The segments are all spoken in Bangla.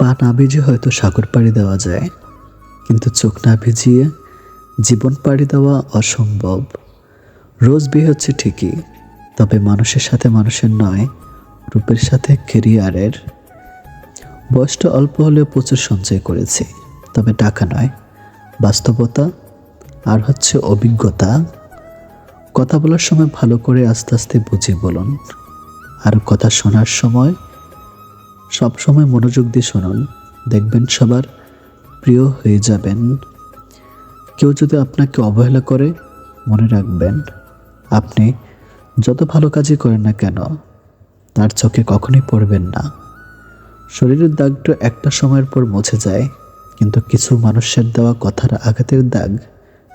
পা না ভিজে হয়তো সাগর পাড়ি দেওয়া যায়। কিন্তু চোখ না ভিজিয়ে জীবন পাড়ি দেওয়া অসম্ভব। রোজ বিয়ে হচ্ছে ঠিকই, তবে মানুষের সাথে মানুষের নয়, রূপের সাথে কেরিয়ারের। বয়সটা অল্প হলেও প্রচুর সঞ্চয় করেছি, তবে টাকা নয়, বাস্তবতা আর হচ্ছে অভিজ্ঞতা। কথা বলার সময় ভালো করে আস্তে আস্তে বুঝিয়ে বলুন, আর কথা শোনার সময় সব সময় মনোযোগ দিয়ে শুনুন। দেখবেন সবার প্রিয় হয়ে যাবেন। কেউ যদি আপনাকে অবহেলা করে, মনে রাখবেন, আপনি যত ভালো কাজই করেন না কেন, তার চোখে কখনোই পড়বেন না। শরীরের দাগটা একটা সময়ের পর মুছে যায়, কিন্তু কিছু মানুষের দেওয়া কথার আঘাতের দাগ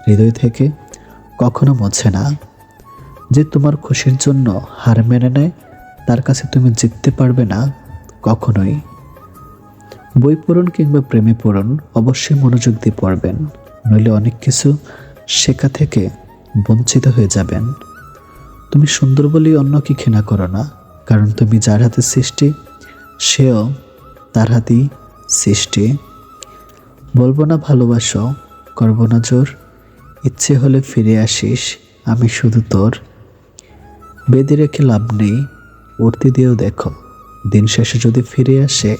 হৃদয় থেকে কখনো মোছে না। যে তোমার খুশির জন্য হার মেনে নেয়, তার কাছে তুমি জিততে পারবে না। কখনোই। বই পড়ুন কিংবা প্রেমে পড়ুন, অবশ্যই মনোযোগ দিয়ে পড়বেন। নইলে অনেক কিছু শেখা থেকে বঞ্চিত হয়ে যাবেন। তুমি সুন্দর বলেই অন্যকে ঘৃণা করো না, কারণ তুমি যার হাতে সৃষ্টি, সেও তার হাতেই সৃষ্টি। বলব না ভালোবাসো, করব না জোর, ইচ্ছে হলে ফিরে আসিস, আমি শুধু তোর। বেঁধে রেখে লাভ নেই, উঠতে দিয়েও দেখো। দিন শেষে যদি ফিরে আসে,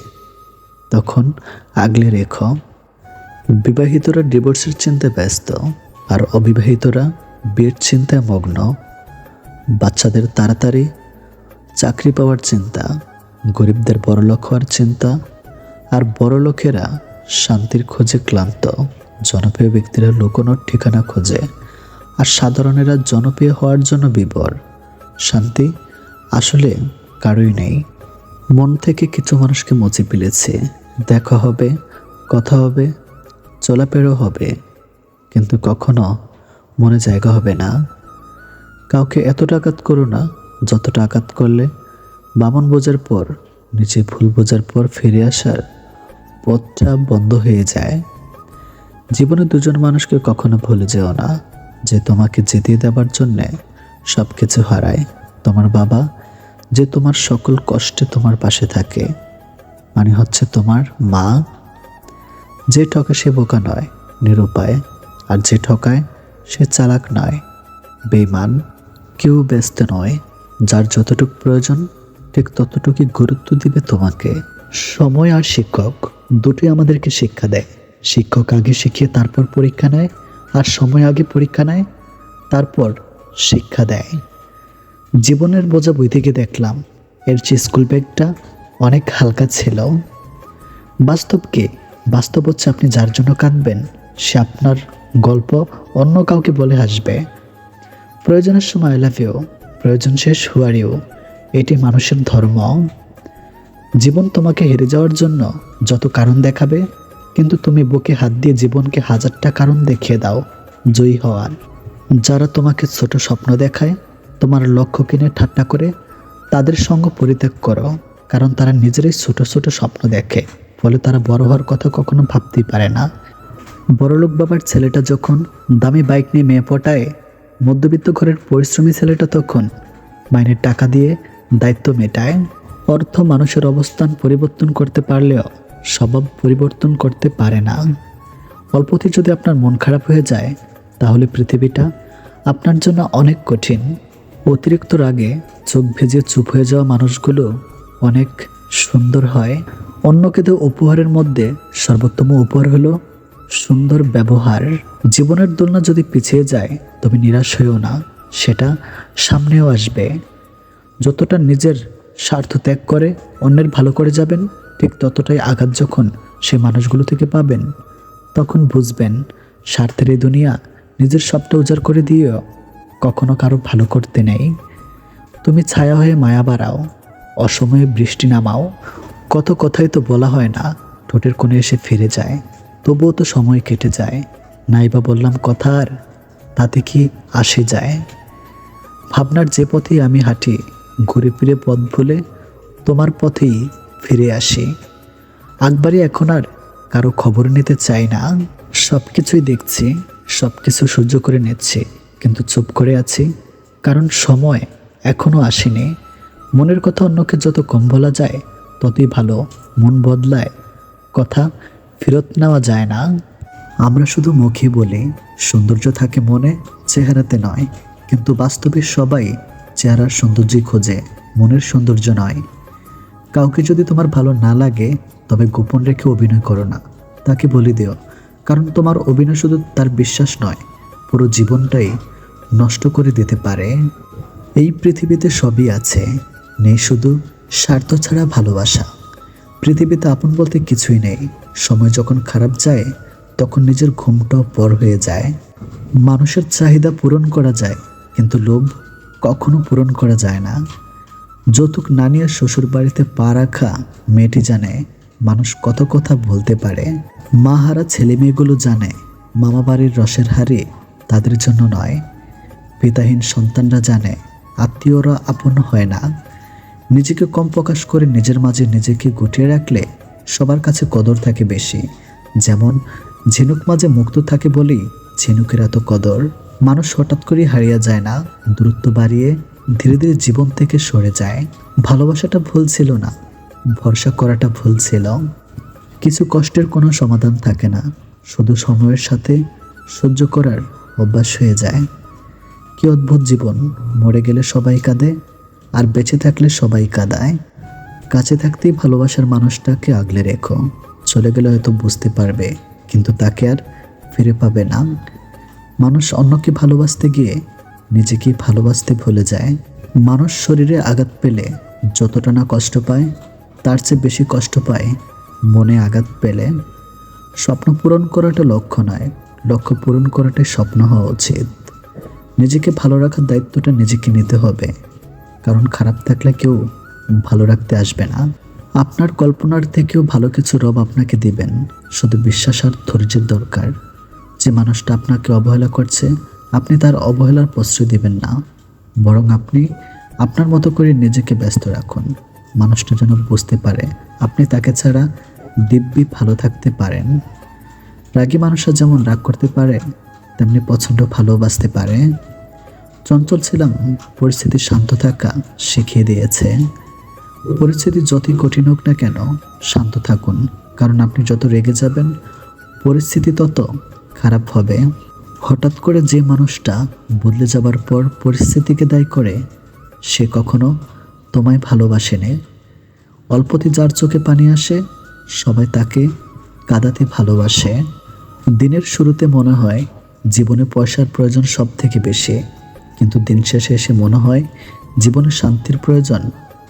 তখন আগলে রেখো। বিবাহিতরা ডিভোর্সের চিন্তায় ব্যস্ত, আর অবিবাহিতরা বিয়ের চিন্তায় মগ্ন। বাচ্চাদের তাড়াতাড়ি চাকরি পাওয়ার চিন্তা, গরিবদের বড়লোক হওয়ার চিন্তা, আর বড় লোকেরা শান্তির খোঁজে ক্লান্ত, জনপ্রিয় ব্যক্তিরা লুকোনোর ঠিকানা খোঁজে, আর সাধারণেরা জনপ্রিয় হওয়ার জন্য বিবর শান্তি আসলে কারোই নেই। মন থেকে কিছু মানুষকে মুছে ফেলেছে দেখা হবে, কথা হবে, চলাফেরও হবে। কিন্তু কখনো মনে জায়গা হবে না। কাউকে এতটা আঘাত করো না, যতটা আঘাত করলে বামন বোঝার পর, নিচে ভুল বোঝার পর ফিরে আসার পথটা বন্ধ হয়ে যায়। জীবনে দুজন মানুষকে কখনো ভুলে যেও না যে তোমাকে জিতিয়ে দেবার জন্যে সব কিছু হারায়। তোমার বাবা যে তোমার সকল কষ্টে তোমার পাশে থাকে মানে হচ্ছে তোমার মা। যে ঠকে সে বোকা নয়, নিরুপায়, আর যে ঠকায় সে চালাক নয় বেমান কেউ ব্যস্ত নয়, যার যতটুকু প্রয়োজন, ঠিক ততটুকুই গুরুত্ব দিবে তোমাকে। সময় আর শিক্ষক দুটোই আমাদেরকে শিক্ষা দেয়। শিক্ষক আগে শিখিয়ে তারপর পরীক্ষা নেয়, আর সময় আগে পরীক্ষা নেয়, তারপর শিক্ষা দেয়। জীবনের বোঝা বই থেকে দেখলাম, এর চেয়ে স্কুল ব্যাগটা অনেক হালকা ছিল। বাস্তবকে বাস্তব হচ্ছে আপনি যার জন্য কাঁদবেন, সে আপনার গল্প অন্য কাউকে বলে হাসবে। প্রয়োজনের সময় আই লাভ ইউ প্রয়োজন শেষ হুয়ারিও এটি মানুষের ধর্ম। জীবন তোমাকে হেরে যাওয়ার জন্য যত কারণ দেখাবে, কিন্তু তুমি বুকে হাত দিয়ে জীবনকে হাজারটা কারণ দেখিয়ে দাও, জয়ী হওয়ার। যারা তোমাকে ছোট স্বপ্ন দেখায় তোমার লক্ষ্য কিনে ঠাট্টা করে তাদের সঙ্গ পরিত্যাগ করো, কারণ তারা নিজেরাই ছোট ছোট স্বপ্ন দেখে। ফলে তারা বড় হওয়ার কথা কখনো ভাবতেই পারে না। বড়লোক বাবার ছেলেটা যখন দামি বাইক নিয়ে মেয়ে পটায়, মধ্যবিত্ত ঘরের পরিশ্রমী ছেলেটা তখন মাইনের টাকা দিয়ে দায়িত্ব মেটায়। অর্থ মানুষের অবস্থান পরিবর্তন করতে পারলেও স্বভাব পরিবর্তন করতে পারে না। অল্পতে যদি আপনার মন খারাপ হয়ে যায়, তাহলে পৃথিবীটা আপনার জন্য অনেক কঠিন। অতিরিক্ত রাগে চোখ ভেজে চুপ হয়ে যাওয়া মানুষগুলো অনেক সুন্দর হয়। অন্যকে দেওয়া উপহারের মধ্যে সর্বোত্তম উপহার হলো সুন্দর ব্যবহার। জীবনের দোলনা যদি পিছিয়ে যায় তবে নিরাশ হয়েও না, সেটা সামনেও আসবে। যতটা নিজের স্বার্থ ত্যাগ করে অন্যের ভালো করে যাবেন, ঠিক ততটাই আঘাত যখন সে মানুষগুলো থেকে পাবেন, তখন বুঝবেন স্বার্থের এই দুনিয়া নিজের সবটা উজাড় করে দিয়েও কখনো কারও ভালো করতে নেই। তুমি ছায়া হয়ে মায়া বাড়াও, অসময়ে বৃষ্টি নামাও। কত কথাই তো বলা হয় না, ঠোঁটের কোণে এসে ফিরে যায়। তবুও তো সময় কেটে যায়। নাই বা বললাম, কথা আর তাতে কি আসে যায়? ভাবনার যে পথেই আমি হাঁটি, ঘুরে ফিরে পথ ভুলে তোমার পথেই ফিরে আসি। আকবারই এখন আর কারও খবর নিতে চাই না। সব কিছুই দেখছি সব কিছু সহ্য করে নিচ্ছি। কিন্তু চুপ করে আছি, কারণ সময় এখনও আসেনি। মনের কথা অন্যকে যত কম বলা যায়, ততই ভালো। মন বদলায়। কথা ফেরত নেওয়া যায় না। আমরা শুধু মুখে বলি, সৌন্দর্য থাকে মনে, চেহারাতে নয়। কিন্তু বাস্তবে সবাই চেহারার সৌন্দর্যই খোঁজে, মনের সৌন্দর্য নয়। কাউকে যদি তোমার ভালো না লাগে, তবে গোপন রেখে অভিনয় করো না। তাকে বলে দিও, কারণ তোমার অভিনয় শুধু তার বিশ্বাস নয়। পুরো জীবনটাই নষ্ট করে দিতে পারে। এই পৃথিবীতে সবই আছে। নেই শুধু স্বার্থ ছাড়া ভালোবাসা। পৃথিবীতে আপন বলতে কিছুই নেই। সময় যখন খারাপ যায়, তখন নিজের ঘুমটাও পর হয়ে যায়। মানুষের চাহিদা পূরণ করা যায়, কিন্তু লোভ কখনো পূরণ করা যায় না। যৌতুক না নিয়ে শ্বশুর বাড়িতে পা রাখা মেয়েটি জানে, মানুষ কত কথা বলতে পারে। মা হারা ছেলে মেয়েগুলো জানে মামা বাড়ির রসের হারি তাদের জন্য নয়। পিতাহীন সন্তানরা জানে, আত্মীয়রা আপন হয় না। নিজেকে কম প্রকাশ করে নিজের মাঝে নিজেকে গুটিয়ে রাখলে সবার কাছে কদর থাকে বেশি। যেমন, ঝিনুক মাঝে মুক্ত থাকে বলেই ঝিনুকের এত কদর। মানুষ হঠাৎ করে হারিয়ে যায় না, দূরত্ব বাড়িয়ে ধীরে ধীরে জীবন থেকে সরে যায়। ভালোবাসাটা ভুল ছিল না, ভরসা করাটা ভুল ছিল। কিছু কষ্টের কোনো সমাধান থাকে না, শুধু সময়ের সাথে সহ্য করার অভ্যাস হয়ে যায়। কি অদ্ভুত জীবন। মরে গেলে সবাই কাঁদে, আর বেঁচে থাকলে সবাই কাঁদায়। কাছে থাকতেই ভালোবাসার মানুষটাকে আগলে রেখো। চলে গেলে হয়তো বুঝতে পারবে, কিন্তু তাকে আর ফিরে পাবে না। মানুষ অন্যকে ভালোবাসতে গিয়ে নিজেকে ভালোবাসতে ভুলে যায়। মানুষ শরীরে আঘাত পেলে যতটা না কষ্ট পায়, তার চেয়ে বেশি কষ্ট পায় মনে আঘাত পেলে। স্বপ্ন পূরণ করাটা লক্ষ্য নয় লক্ষ্য পূরণ করাটাই স্বপ্ন হওয়া উচিত। নিজেকে ভালো রাখার দায়িত্বটা নিজেকে নিতে হবে। কারণ খারাপ থাকলে কেউ ভালো রাখতে আসবে না। আপনার কল্পনার থেকেও ভালো কিছু রব আপনাকে দিবেন। শুধু বিশ্বাস আর ধৈর্যের দরকার। যে মানুষটা আপনাকে অবহেলা করছে, আপনি তার অবহেলার প্রশ্রয় দিবেন না। বরং আপনি আপনার মতো করে নিজেকে ব্যস্ত রাখুন। মানুষটা যেন বুঝতে পারে, আপনি তাকে ছাড়া দিব্যি ভালো থাকতে পারেন। রাগী মানুষরা যেমন রাগ করতে পারে, তেমনি পছন্দ ভালোবাসতে পারে। চঞ্চল ছিলাম, পরিস্থিতি শান্ত থাকা শিখিয়ে দিয়েছে। পরিস্থিতি যতই কঠিন হোক না কেন, শান্ত থাকুন। কারণ আপনি যত রেগে যাবেন, পরিস্থিতি তত খারাপ হবে। হঠাৎ করে যে মানুষটা বদলে যাবার পর পরিস্থিতিকে দায়ী করে, সে কখনো তোমায় ভালোবাসেনি। অল্পতে যার চোখে পানি আসে, সবাই তাকে কাদাতে ভালোবাসে। দিনের শুরুতে মনে হয় জীবনে পয়সার প্রয়োজন সব থেকে বেশি। কিন্তু দিন শেষে এসে মনে হয় জীবনে শান্তির প্রয়োজন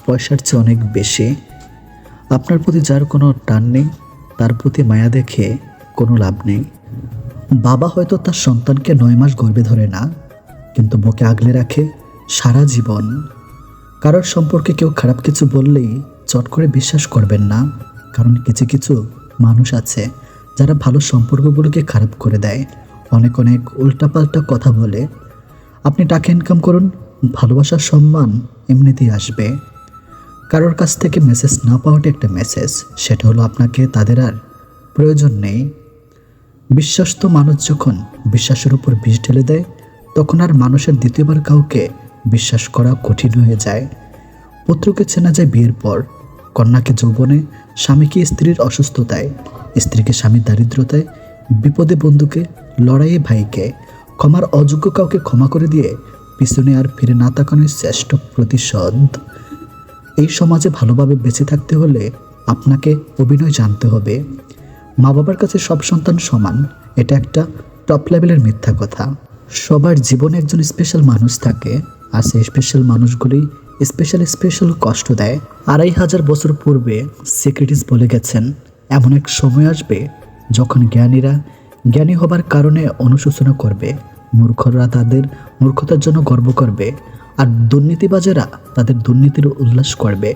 পয়সার চেয়ে অনেক বেশি। আপনার প্রতি যার কোনো টান নেই, তার প্রতি মায়া দেখে কোনো লাভ নেই। বাবা হয়তো তার সন্তানকে নয় মাস গর্বে ধরে না, কিন্তু বুকে আগলে রাখে সারা জীবন। কারোর সম্পর্কে কেউ খারাপ কিছু বললেই চট করে বিশ্বাস করবেন না, কারণ কিছু কিছু মানুষ আছে যারা ভালো সম্পর্কগুলোকে খারাপ করে দেয়। অনেক অনেক উল্টাপাল্টা কথা বলে। আপনি টাকা ইনকাম করুন, ভালোবাসার সম্মান এমনিতেই আসবে। কারোর কাছ থেকে মেসেজ না পাওয়াটা একটা মেসেজ সেটা হলো আপনাকে তাদের আর প্রয়োজন নেই। বিশ্বস্ত মানুষ যখন বিশ্বাসের উপর বিষ ঢেলে দেয়, তখন আর মানুষের দ্বিতীয়বার কাউকে বিশ্বাস করা কঠিন হয়ে যায়। পুত্রকে চেনা যায় বিয়ের পর, কন্যাকে যৌবনে, স্বামীকে স্ত্রীর অসুস্থতায়। স্ত্রীকে স্বামীর দারিদ্রতায়, বিপদে বন্ধুকে, লড়াইয়ে ভাইকে, ক্ষমার অযোগ্য কাউকে ক্ষমা করে দিয়ে পিছনে আর ফিরে না তাকানোর শ্রেষ্ঠ প্রতিশোধ। এই সমাজে ভালোভাবে বেঁচে থাকতে হলে আপনাকে অভিনয় জানতে হবে। মা বাবার কাছে সব সন্তান সমান, এটা একটা টপ লেভেলের মিথ্যা কথা। সবার জীবনে একজন স্পেশাল মানুষ থাকে, আর সেই স্পেশাল মানুষগুলি স্পেশাল স্পেশাল কষ্ট দেয়। আড়াই হাজার বছর পূর্বে সেক্রেটিস বলে গেছেন এমন এক সময় আসবে যখন জ্ঞানীরা জ্ঞানী হবার কারণে অনুশোচনা করবে। মূর্খরা তাদের মূর্খতার জন্য গর্ব করবে আর দুর্নীতিবাজেরা তাদের দুর্নীতির উল্লাস করবে।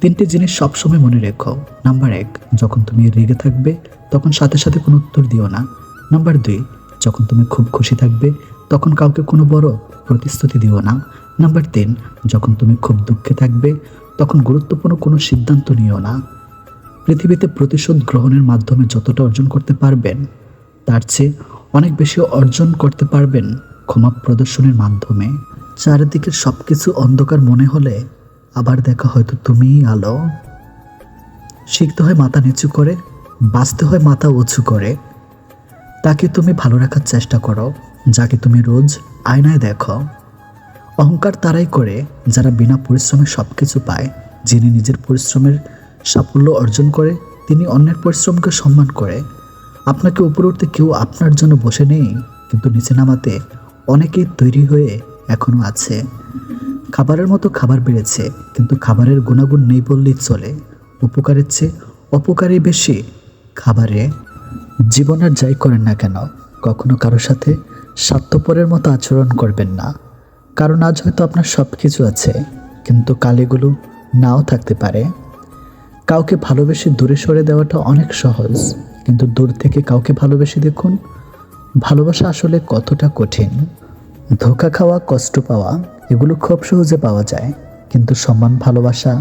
তিনটি জিনিস সবসময় মনে রেখো। নাম্বার এক, যখন তুমি রেগে থাকবে, তখন সাথে সাথে কোনো উত্তর দিও না। নাম্বার দুই, যখন তুমি খুব খুশি থাকবে, তখন কাউকে কোনো বড় প্রতিশ্রুতি দিও না। নাম্বার তিন, যখন তুমি খুব দুঃখে থাকবে, তখন গুরুত্বপূর্ণ কোনো সিদ্ধান্ত নিও না। পৃথিবীতে প্রতিশোধ গ্রহণের মাধ্যমে যতটা অর্জন করতে পারবেন, তার চেয়ে অনেক বেশি অর্জন করতে পারবেন ক্ষমা প্রদর্শনের মাধ্যমে। চারিদিকে সব কিছু অন্ধকার মনে হলে আবার দেখা হয়তো তুমিই আলো। শিখতে হয় মাথা নিচু করে, বাঁচতে হয় মাথা উঁচু করে। তাকে তুমি ভালো রাখার চেষ্টা করো, যাকে তুমি রোজ আয়নায় দেখো। অহংকার তারাই করে যারা বিনা পরিশ্রমে সব কিছু পায়, যিনি নিজের পরিশ্রমের সাফল্য অর্জন করে, তিনি অন্যের পরিশ্রমকে সম্মান করে। আপনাকে উপরে উঠতে কেউ আপনার জন্য বসে নেই, কিন্তু নিচে নামাতে অনেকেই তৈরি হয়ে এখনও আছে। খাবারের মতো খাবার বেড়েছে, কিন্তু খাবারের গুণাগুণ নেই বললেই চলে। উপকারের চেয়ে অপকারই বেশি খাবারে। জীবন আর যাই করেন না কেন, কখনো কারোর সাথে স্বার্থপরের মতো আচরণ করবেন না। কারণ আজ হয়তো আপনার সব কিছু আছে, কিন্তু কালেগুলো নাও থাকতে পারে। কাউকে ভালোবেসে দূরে সরে দেওয়াটা অনেক সহজ, কিন্তু দূর থেকে কাউকে ভালোবেসে দেখুন, ভালোবাসা আসলে কতটা কঠিন। ধোকা খাওয়া, কষ্ট পাওয়া, এগুলো খুব সহজে পাওয়া যায়, কিন্তু সম্মান ভালোবাসা,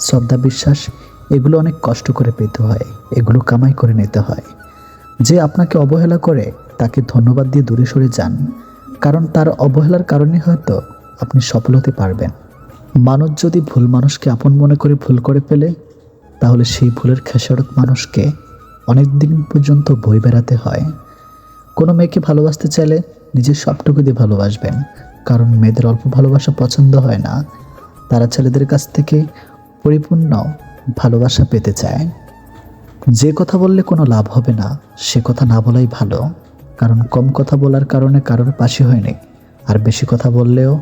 শ্রদ্ধা বিশ্বাস, এগুলো অনেক কষ্ট করে পেতে হয়, এগুলো কামাই করে নিতে হয়। যে আপনাকে অবহেলা করে, তাকে ধন্যবাদ দিয়ে দূরে সরে যান, কারণ তার অবহেলার কারণে হয়তো আপনি সফল হতে পারবেন। মানুষ যদি ভুল মানুষকে আপন মনে করে ভুল করে ফেলে তাহলে সেই ভুলের খেসারত মানুষকে অনেক দিন পর্যন্ত বই বেড়াতে হয়। কোনো মেয়েকে ভালোবাসতে চাইলে নিজের সবটুকু দিয়ে ভালোবাসবেন, কারণ মেয়েদের অল্প ভালোবাসা পছন্দ হয় না। তারা ছেলেদের কাছ থেকে পরিপূর্ণ ভালোবাসা পেতে চায়। যে কথা বললে কোনো লাভ হবে না, সে কথা না বলাই ভালো, কারণ কম কথা বলার কারণে কারোর পাশে হয়নি, আর বেশি কথা বললেও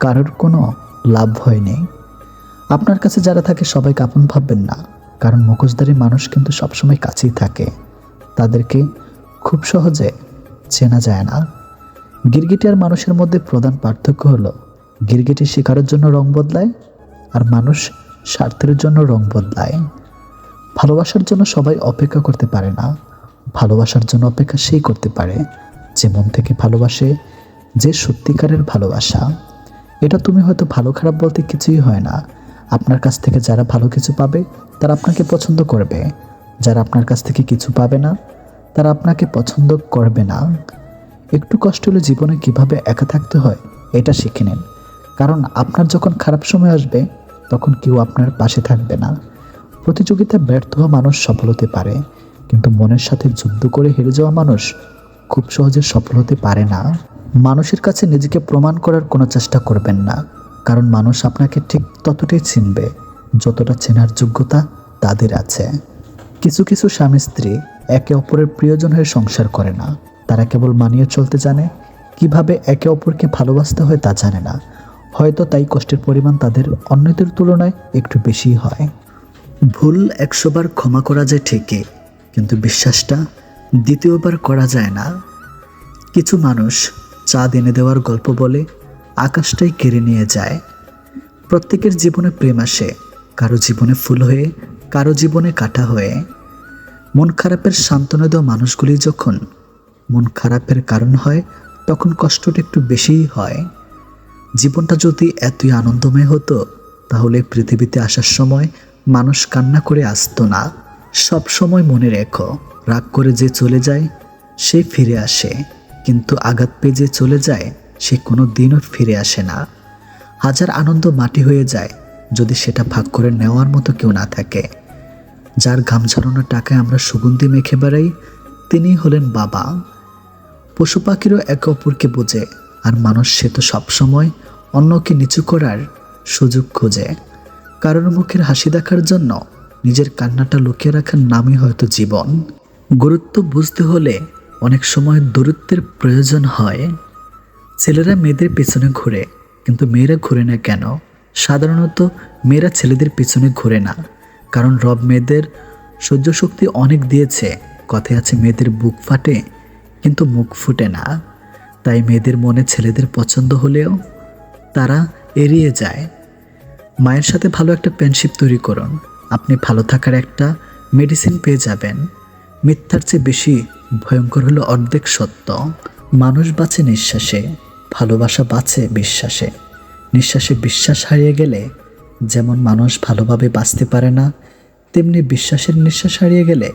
কারোর কোনো লাভ হয়নি। আপনার কাছে যারা থাকে সবাইকে আপন ভাববেন না কারণ মুখোশধারী মানুষ কিন্তু সবসময় কাছেই থাকে। তাদেরকে খুব সহজে চেনা যায় না। গিরগিটি আর মানুষের মধ্যে প্রধান পার্থক্য হলো, গিরগিটি শিকারের জন্য রং বদলায় আর মানুষ স্বার্থের জন্য রং বদলায়। ভালোবাসার জন্য সবাই অপেক্ষা করতে পারে না। ভালোবাসার জন্য অপেক্ষা সেই করতে পারে যে মন থেকে ভালোবাসে, যে সত্যিকারের ভালোবাসা। এটা তুমি হয়তো ভালো খারাপ বলতে কিছুই হয় না। আপনার কাছ থেকে যারা ভালো কিছু পাবে, তারা আপনাকে পছন্দ করবে। যারা আপনার কাছ থেকে কিছু পাবে না, তারা আপনাকে পছন্দ করবে না। একটু কষ্ট হলে জীবনে কীভাবে একা থাকতে হয়, এটা শিখে নিন। কারণ আপনার যখন খারাপ সময় আসবে, তখন কেউ আপনার পাশে থাকবে না। প্রতিযোগিতায় ব্যর্থ হওয়া মানুষ সফল হতে পারে, কিন্তু মনের সাথে যুদ্ধ করে হেরে যাওয়া মানুষ খুব সহজে সফল হতে পারে না। মানুষের কাছে নিজেকে প্রমাণ করার কোনো চেষ্টা করবেন না। কারণ মানুষ আপনাকে ঠিক ততটাই চিনবে যতটা চেনার যোগ্যতা তাদের আছে। কিছু কিছু স্বামী স্ত্রী একে অপরের প্রিয়জন হয়ে সংসার করে না। তারা কেবল মানিয়ে চলতে জানে, কীভাবে একে অপরকে ভালোবাসতে হয় তা জানে না। হয়তো তাই কষ্টের পরিমাণ তাদের অন্যদের তুলনায় একটু বেশি হয়। ভুল একশোবার ক্ষমা করা যায় ঠিকই, কিন্তু বিশ্বাসটা দ্বিতীয়বার করা যায় না। কিছু মানুষ চা এনে দেওয়ার গল্প বলে আকাশটাই কেড়ে নিয়ে যায়। প্রত্যেকের জীবনে প্রেম আসে, কারও জীবনে ফুল হয়ে, কারও জীবনে কাটা হয়ে। মন খারাপের সান্ত্বনা দেওয়া মানুষগুলি যখন মন খারাপের কারণ হয়, তখন কষ্টটা একটু বেশিই হয়। জীবনটা যদি এতই আনন্দময় হতো, তাহলে পৃথিবীতে আসার সময় মানুষ কান্না করে আসতো না। সব সময় মনে রেখো, রাগ করে যে চলে যায়, সে ফিরে আসে। কিন্তু আঘাত পেয়ে যে চলে যায় সে কোনো দিনও ফিরে আসে না। হাজার আনন্দ মাটি হয়ে যায় যদি সেটা ভাগ করে নেওয়ার মতো কেউ না থাকে। যার ঘাম ঝরানোর টাকায় আমরা সুগন্ধি মেখে বেড়াই তিনি হলেন বাবা। পশু পাখিরও একে অপরকে বোঝে, আর মানুষ সে তো সবসময় অন্যকে নিচু করার সুযোগ খোঁজে। কারোর মুখের হাসি দেখার জন্য নিজের কান্নাটা লুকিয়ে রাখার নামই হয়তো জীবন। গুরুত্ব বুঝতে হলে অনেক সময় দূরত্বের প্রয়োজন হয়। ছেলেরা মেয়েদের পিছনে ঘুরে, কিন্তু মেয়েরা ঘুরে না কেন? সাধারণত মেয়েরা ছেলেদের পিছনে ঘুরে না, কারণ রব মেয়েদের সহ্য শক্তি অনেক দিয়েছে, কথায় আছে মেয়েদের বুক ফাটে, কিন্তু মুখ ফুটে না। তাই মেয়েদের মনে ছেলেদের পছন্দ হলেও তারা এড়িয়ে যায়। মায়ের সাথে ভালো একটা ফ্রেন্ডশিপ তৈরি করুন। আপনি ভালো থাকার একটা মেডিসিন পেয়ে যাবেন। মিথ্যার চেয়ে বেশি ভয়ঙ্কর হলো অর্ধেক সত্য। মানুষ বাঁচে নিঃশ্বাসে। ভালোবাসা বাঁচে বিশ্বাসে। নিঃশ্বাসে বিশ্বাস হারিয়ে গেলে যেমন মানুষ ভালোভাবে বাঁচতে পারে না, তেমনি বিশ্বাসের নিঃশ্বাস হারিয়ে গেলে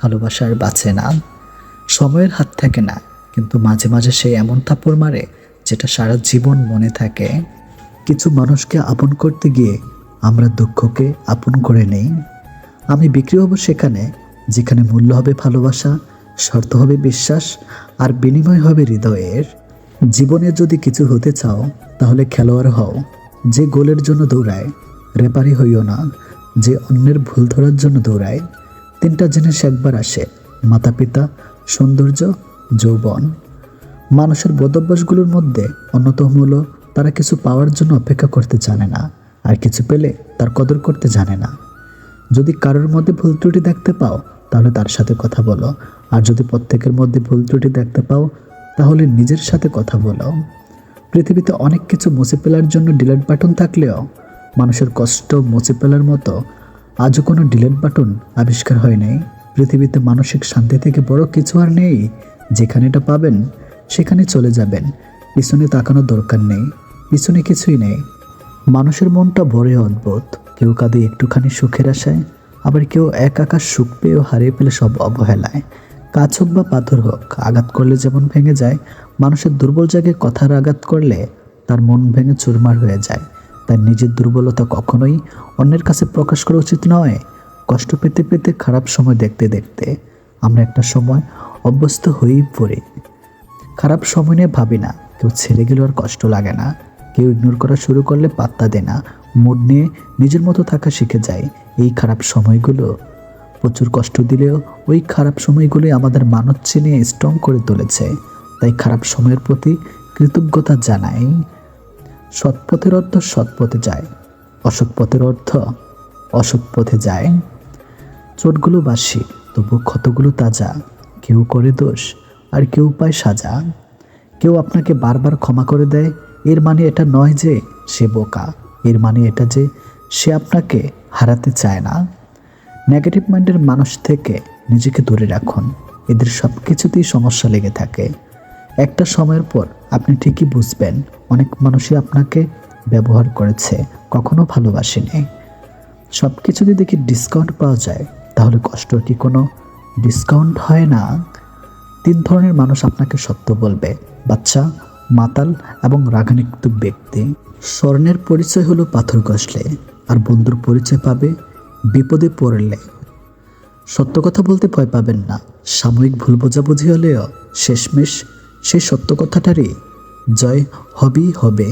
ভালোবাসা আর বাঁচে না। সময়ের হাত থাকে না, কিন্তু মাঝে মাঝে সে এমন থাপড় মারে যেটা সারা জীবন মনে থাকে। কিছু মানুষকে আপন করতে গিয়ে আমরা দুঃখকে আপন করে নেই। আমি বিক্রি হব সেখানে, যেখানে মূল্য হবে ভালোবাসা, শর্ত হবে বিশ্বাস, আর বিনিময় হবে হৃদয়ের। জীবনে যদি কিছু হতে চাও, তাহলে খেলোয়াড় হও, যে গোলের জন্য দৌড়ায় রেপারি হইও না, যে অন্যের ভুল ধরার জন্য দৌড়ায়। তিনটা জিনিস একবার আসে মাতা পিতা সৌন্দর্য, যৌবন। মানুষের বদভ্যাসগুলোর মধ্যে অন্যতম হলো, তারা কিছু পাওয়ার জন্য অপেক্ষা করতে জানে না, আর কিছু পেলে তার কদর করতে জানে না। যদি কারোর মধ্যে ভুল ত্রুটি দেখতে পাও, তাহলে তার সাথে কথা বলো, আর যদি প্রত্যেকের মধ্যে ভুল ত্রুটি দেখতে পাও তাহলে নিজের সাথে কথা বলো। পৃথিবীতে অনেক কিছু মুছে ফেলার জন্য ডিলেট বাটন থাকলেও মানুষের কষ্ট মুছে ফেলার মতো আজও কোনো ডিলেট বাটন আবিষ্কার হয় নাই পৃথিবীতে মানসিক শান্তি থেকে বড় কিছু আর নেই। যেখানে এটা পাবেন, সেখানে চলে যাবেন। পিছনে তাকানোর দরকার নেই, পিছনে কিছুই নেই। মানুষের মনটা ভরে অদ্ভুত। কেউ কাঁদে একটুখানি সুখের আশায়, আবার কেউ এক আকাশ সুখ পেয়েও হারিয়ে ফেলে সব অবহেলায়। কাজ হোক বা পাথর হোক, আঘাত করলে যেমন ভেঙে যায়, মানুষের দুর্বল জায়গায় কথার আঘাত করলে তার মন ভেঙে চুরমার হয়ে যায়। তার নিজের দুর্বলতা কখনোই অন্যের কাছে প্রকাশ করা উচিত নয়। কষ্ট পেতে পেতে খারাপ সময় দেখতে দেখতে আমরা একটা সময় অভ্যস্ত হয়েই পড়ি। খারাপ সময় নিয়ে ভাবি না, কেউ ছেড়ে গেলেও আর কষ্ট লাগে না। কেউ ইগনোর করা শুরু করলে পাত্তা দেয় না। মুড নিয়ে নিজের মতো থাকা শিখে যায়। এই খারাপ সময়গুলো প্রচুর কষ্ট দিলেও ওই খারাপ সময়গুলোই আমাদের মানত চিনিয়ে স্ট্রং করে তুলেছে। তাই খারাপ সময়ের প্রতি কৃতজ্ঞতা জানাই। সৎ পথের অর্থ সৎ পথে যায়, অসৎ পথের অর্থ অসৎ পথে যায়। চোটগুলো বাসি, তবু ক্ষতগুলো তাজা। কেউ করে দোষ, আর কেউ পায় সাজা। কেউ আপনাকে বারবার ক্ষমা করে দেয়, এর মানে এটা নয় যে সে বোকা। এর মানে এটা যে সে আপনাকে হারাতে চায় না। নেগেটিভ মাইন্ডের মানুষ থেকে নিজেকে দূরে রাখুন। এদের সব কিছুতেই সমস্যা লেগে থাকে। একটা সময়ের পর আপনি ঠিকই বুঝবেন, অনেক মানুষই আপনাকে ব্যবহার করেছে, কখনো ভালোবাসেনি। সব কিছুতে দেখি ডিসকাউন্ট পাওয়া যায়, তাহলে কষ্ট কি কোনো ডিসকাউন্ট হয় না? তিন ধরনের মানুষ আপনাকে সত্য বলবে, বাচ্চা, মাতাল এবং রাগানিক্ত ব্যক্তি। স্বর্ণের পরিচয় হলো পাথর ঘষলে, আর বন্ধুর পরিচয় পাবে বিপদে পড়লে। সত্য কথা বলতে ভয় পাবেন না। সাময়িক ভুল বোঝাবুঝি হলেও শেষমেশ সেই সত্য কথাটারই জয় হবেই হবে।